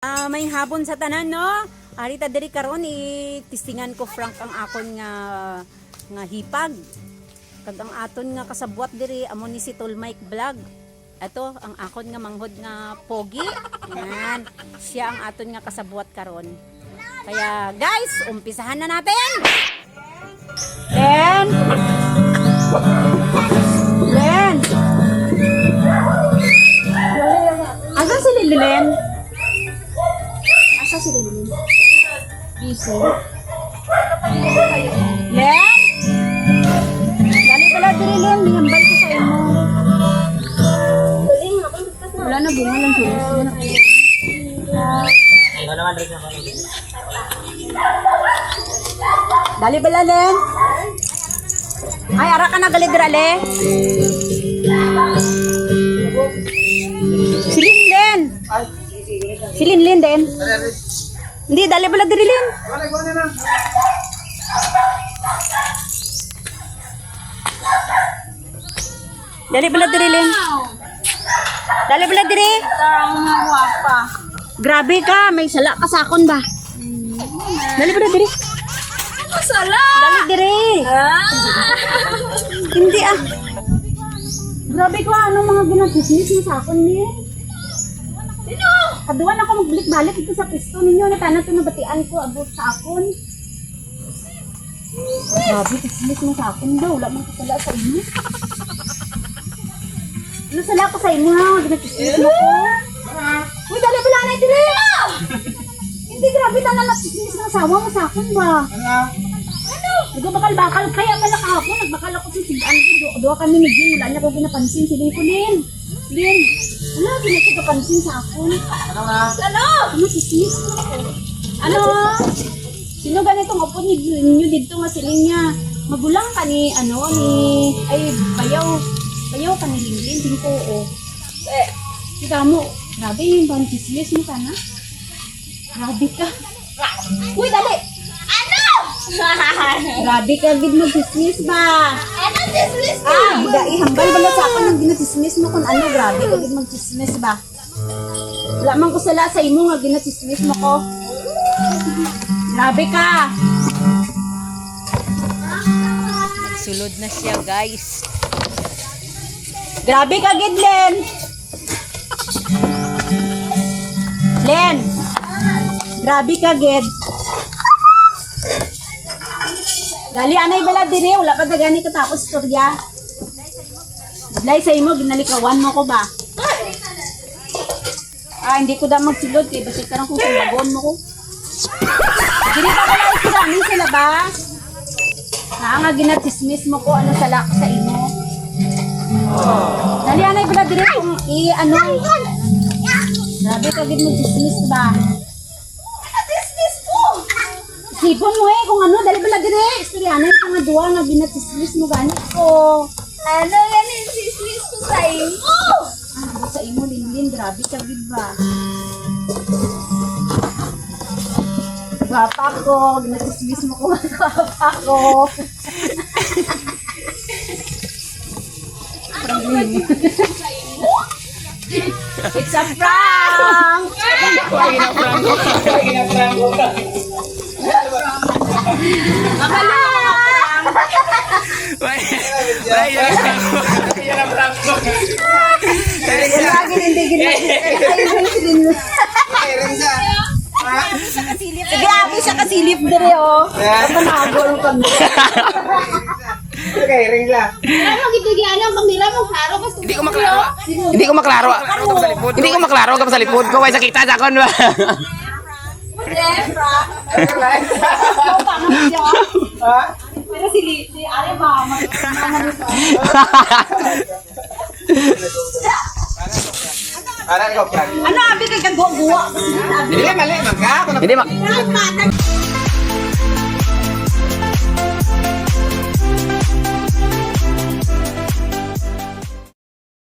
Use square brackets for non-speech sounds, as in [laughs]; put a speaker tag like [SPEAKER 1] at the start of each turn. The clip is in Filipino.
[SPEAKER 1] Ah, may habon sa tanan no. Arita diri karon i-tistingan ko Frank ang akon nga nga hipag. Kag ang aton nga kasabwat diri amo ni si Tol Mike Vlog. Ato ang akon nga manghod nga pogi. Yan. Siya ang aton nga kasabwat karon. Kaya guys, umpisahan na natin. Len. Len. Asa si Lililen? Si Lililen? Busy. Len? Dali pala diri Len, ningambal ko sa imo. Wala na bunga lang tulis. Wala na Dali pala Len. Ay, ara ka na gali dira Le. Si Linlen. Si Linlen din. Hindi, dali pala diri Lin. Dali pala diri Lin. Dali diri.
[SPEAKER 2] Tarang nga wapa.
[SPEAKER 1] Grabe ka, may sala ka sa akon ba? Dali pala diri.
[SPEAKER 2] Masala!
[SPEAKER 1] Dali diri. Hindi ah. Grabe ko, ano mga ginagkismis mo sa akon ni?
[SPEAKER 2] Sino?
[SPEAKER 1] Kaduan ako magbalik-balik ito sa pisto ninyo. Natana ito nabatian ko abot sa akon. Grabe, kismis mo sa akon daw. Wala mang kasala sa inyo. Ano sala ko sa inyo ha? Ginagkismis mo ko. Uy, dali pala na ito Hindi, grabe na na kismis ng asawa mo sa akon ba? Ano? Nagbakal-bakal. Kaya pala kahapon, nagbakal ako sa sigaan ko. Do- Doa kami ni Jin. Wala niya ko pinapansin. Sili ko, Lin. Wala, di na ko pansin sa akon.
[SPEAKER 2] Ano?
[SPEAKER 1] Ano, sismis ko ako. Ano? Sino ganitong upo ni ninyo dito nga siling niya? Magulang ka ni, ano, ni, ay, bayaw. Bayaw ka ni Linglin, din ko, oh.
[SPEAKER 2] Eh,
[SPEAKER 1] Kita mo, grabe yung bang sismis mo ka na. Grabe ka. Uy, dali!
[SPEAKER 2] ano?
[SPEAKER 1] Grabe ka, gid mo sismis ba? Ah, biga, ihambal ba na sa ako ng ginasismis mo kung ano, grabe ka gid magsismis ba? Wala man ko sala sa imo nga ginasismis mo ko. Grabe ka! Sulod na siya, guys. Grabe ka, gid, Len! Len! Grabe ka, gid. Gali, anay bala dire, wala pa dagani katapos istorya. Dahil sa imo, ginalikawan mo ko ba? Ah, hindi ko da magsilod kay basta karang kung sabagon mo ko. Dili pa pala isirami sa labas. Ha, nga ginatismis mo ko ano salak sa imo. Dali anay bala dire kung i ano. Grabe ka gid mo dismiss ba?
[SPEAKER 2] Ano ko?
[SPEAKER 1] Sipon mo eh kung ano, dali bala dire. Istoryanan ko nga duwa nga ginatismis mo gani ko.
[SPEAKER 2] Ano yan yung business ko sa imo?
[SPEAKER 1] Ah, sa imo linlin, grabe ka ba? Gwapa ko, ginatismis mo ko [laughs] gwapa ko. It's a prank! Lagi [laughs] hindi ginatismis. Grabe siya kasilip dire oh. Managol kami.
[SPEAKER 3] Okay, ring lang.
[SPEAKER 2] Ano gitugyan ang kamera mo? Klaro ka
[SPEAKER 3] Hindi ko maklaro. Hindi ko maklaro. Hindi ko maklaro ka sa likod ko. Way sakita sa kon ba?
[SPEAKER 1] Pero si Li, si Ari ba. Ano abi kay kagwa-guwa?
[SPEAKER 3] Hindi mali, magka.
[SPEAKER 1] Ano